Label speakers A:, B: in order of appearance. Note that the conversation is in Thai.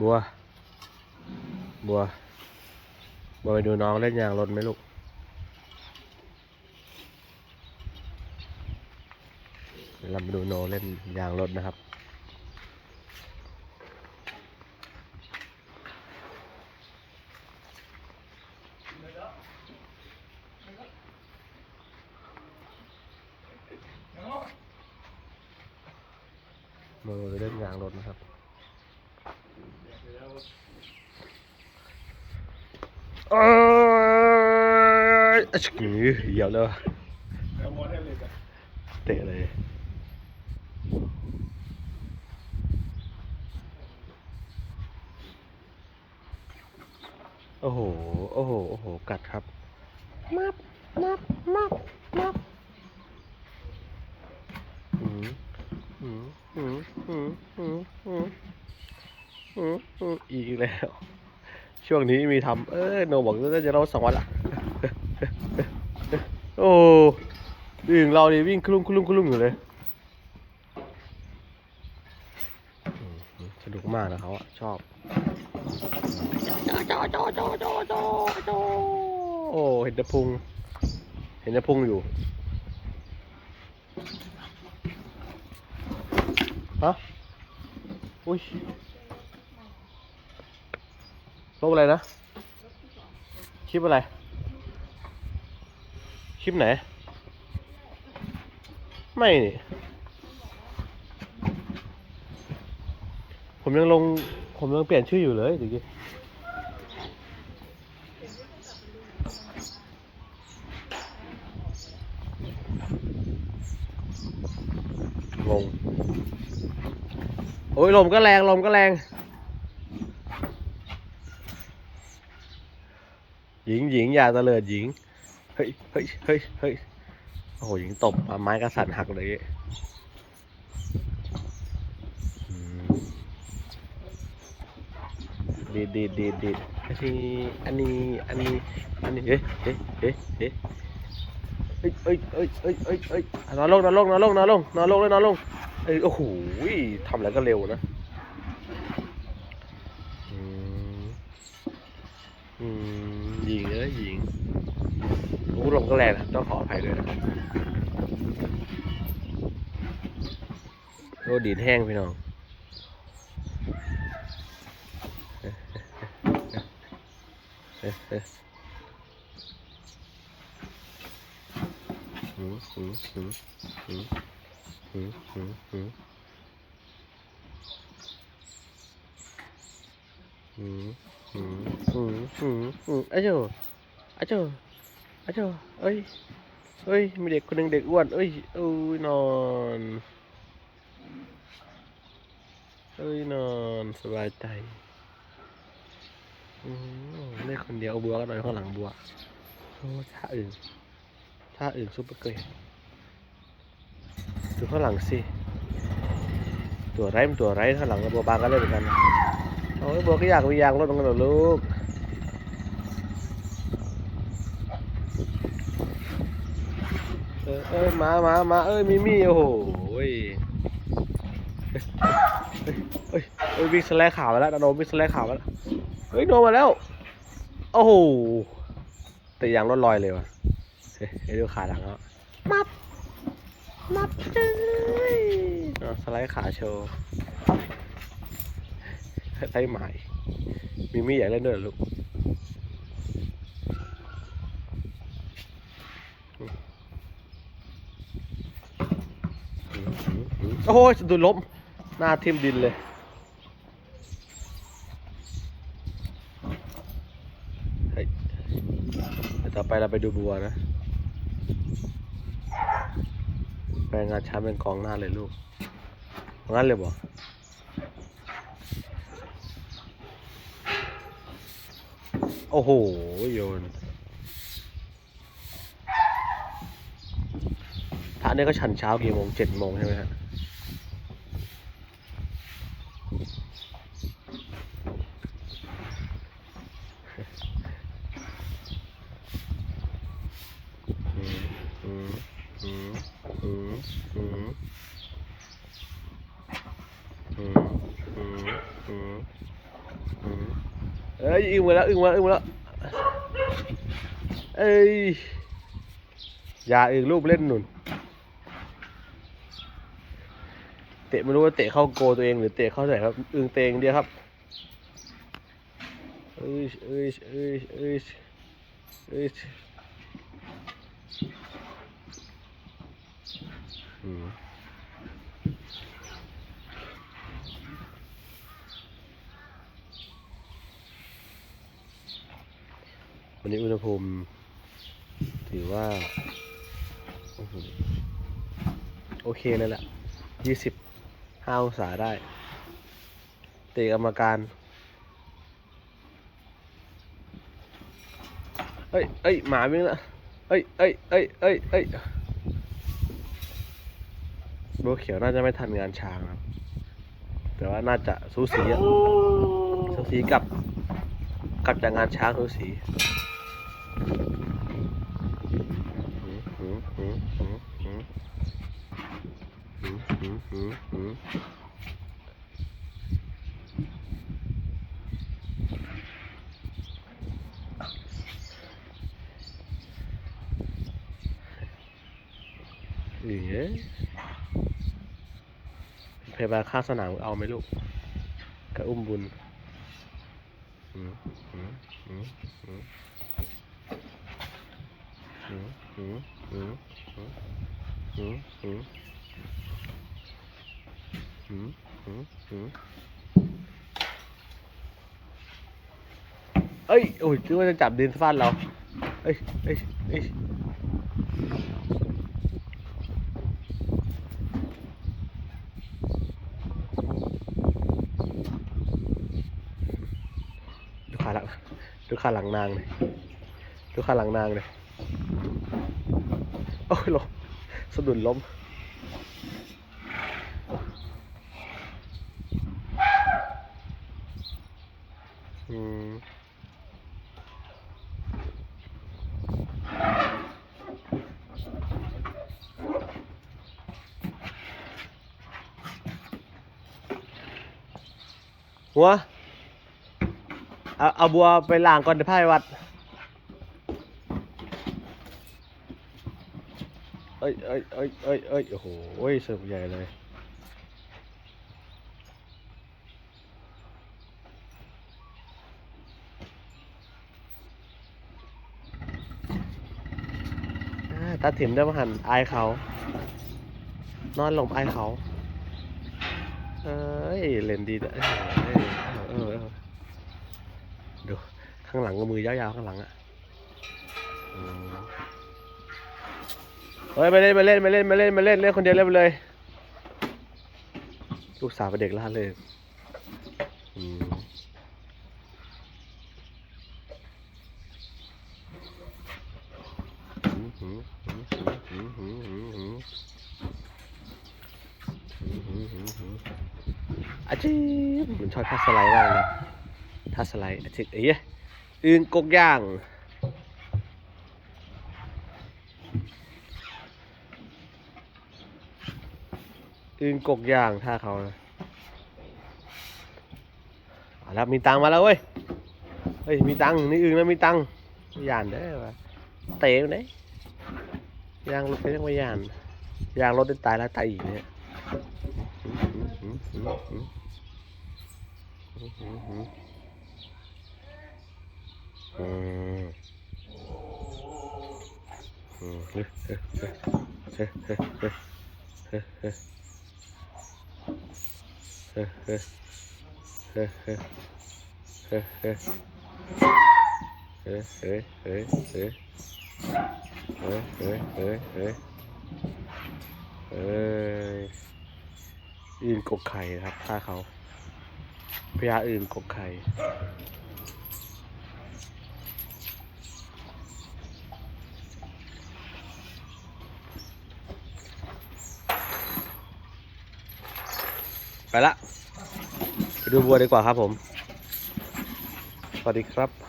A: บัว บัว บัวไปดูน้องเล่นยางรถไหมลูก เราไปดูโนเล่นยางรถนะครับ โนไปเล่นยางรถนะครับ อ้ชิคกี้เหยียบเลยว
B: เตะ
A: เลยโอ้โห โอ้โห โอ้โห กัดครับ มับ มับ มับ มับอืมอืมอืมอืมอืมอืมอืมอีกแล้ว ช่วงนี้มีทำเอ้ยโนบอกว่าจะเราสองวันละโอ้ดึงเราดิวิ่งคลุ้งคลุ้งคลุ้งอยู่เลยสนุกมากนะเขาอะชอบโอ้เห็นต่พุง เห็นต่พุงอยู่ฮะอุ้ย ลบอะไรนะ คลิปอะไร คลิปไหน ไม่นี่ ผมยังลง ผมยังเปลี่ยนชื่ออยู่เลยตะกี้งง โอ้ยลมก็แรง ลมก็แรง หญิงหญิงอย่าเลิดหญิง เฮ้ยเฮ้ยเฮ้ยเฮ้ยโอ้โหหญิงตบไม้กระสันหักเลยดีดีดีดีอันนี้อันนี้อันนี้อันนี้เฮ้ยเฮ้ยเฮ้ยเฮ้ยเอ้ยเอ้ยเอ้ยเอ้ยเอ้ยเอ้ยนอนลงนอนลงนอนลงนอนลงนอนลงเลยนอนลงเอ้ยโอ้โหทำอะไรก็เร็วนะอืมอืม หญิงเอ้ยหญิงรู้ลมก็แรงนะต้องขออภัยด้วยนะโอ้ดีดแห้งพี่น้องหืมหืมหืมหืมหืมหืมหืมหืม หืมหืมหืมหืมอ้เจ้าอ้เจ้าอาเจ้าเอ้ยเอ้ยมีเด็กคนหนึ่งเด็กอ้วนเอ้ยเอ้ยนอนเอ้ยนอนสบายใจอืมเล่นคนเดียวเอาบัวก็นอนข้างหลังบัวโอ้ท่าอื่นท่าอื่นซุปเปอร์เกรดดูข้างหลังสิ ตัวไรมันตัวไรข้างหลังกับบัวบางก็เล่นเหมือนกัน อ้ยบัวก็อยากมียางรถเหมือนกันเหรอลูกเออเอ้ยมามามาเอ้ยมิมี่โอ้โหเฮ้ยเฮ้ยเฮ้ยวิ่งสแลกขาวไปแล้วนาโนวิ่งสแลกขาวไปแล้วเฮ้ยโดนมาแล้วโอ้โหแต่ยางรถลอยเลยว่ะเฮ้ยดูขาหลังแล้วมับมับเลยอะสไลด์ขาโชว์ ไส้ใหม่มิมี่อยากเล่นด้วยลูกโอ้โหสะดุดล้มหน้าทิ่มดินเลยเฮ้ยเดี๋ยวต่อไปเราไปดูบัวนะไปลงานช้าเป็นกองหน้าเลยลูกงั้นเลยบ่ โอ้โหโยนพระเนี่ยก็ฉันเช้ากี่โมงเจ็ดโมงใช่ไหมฮะอืมอืมอืมอืม เอ้ยอึงมาแล้วอึงมาอึงมาแล้วเอ้ยอย่าอึงรูปเล่นนุ่นเตะไม่รู้ว่าเตะเข้าโกตัวเองหรือเตะเข้าไหนครับอึงเตะเองเดียวครับเอ้ยเอ้ยเอ้ยเอ้ยเอ้ยอืม วันนี้อุณหภูมิ ถือว่า โอเคนั่นแหละยี่สิบห้าองศาได้ตีกรรมการเอ้ยเอ้ยหมาวิ่งละเอ้ยเอ้ยเอ้ยเอ้ยเอ้ยบัวเขียวน่าจะไม่ทันงานช้างแต่ว่าน่าจะสูสีอะสูสีกับ กับจากงานช้างสูสี นี่เพบาค่าสนามเอาไหมลูกกระอุ้มบุญอืมอืมอืม เอ้ย โอ้ยคิดว่าจะจับดินฟาดเรา เอ้ย เอ้ย เอ้ยดูขาหลัง ดูขาหลังนางเลย ดูขาหลังนางเลย โอ้ยล้มสะดุดล้มมหัวเอาเอาบัวไปล้างก่อนเดี๋ยวพายวัด เอ้ยเอ้ยเอ้ยเอ้ยเอ้ยโอ้โหเสิร์ฟใหญ่เลยตาถิ่มได้มาหันไอาเขา นอนหลบไอาเขา เอ้ยเล่นดีแต่ดู ข้างหลังก็มือยาวๆ ข้างหลังอะ เฮ้ยมาเล่นมาเล่นมาเล่นมาเล่นมาเล่นเล่นคนเดียวเล่นไปเลย ลูกสาวเป็นเด็กล่าเลยอาชีพมันชอบท่าสไลด์มากเลยท่าสไลด์อาชีพเอ้ยอึงกกย่างืนกกยางท่าเขานะเอาละมีตังมาแล้วเว้ย เฮ้ย มีตังนี่อื่ล้วมีตังยานได้ปะเตะไหนยางรถเป็นยังไงยานยางรถได้ตายแล้วตายอีกเนี่ยอืม Heh heh heh heh heh heh heh. อื่นกกไข่ครับฆ่าเขาพญาอื่นกกไข่ไปละ ดูบัวดีกว่าครับผม สวัสดีครับ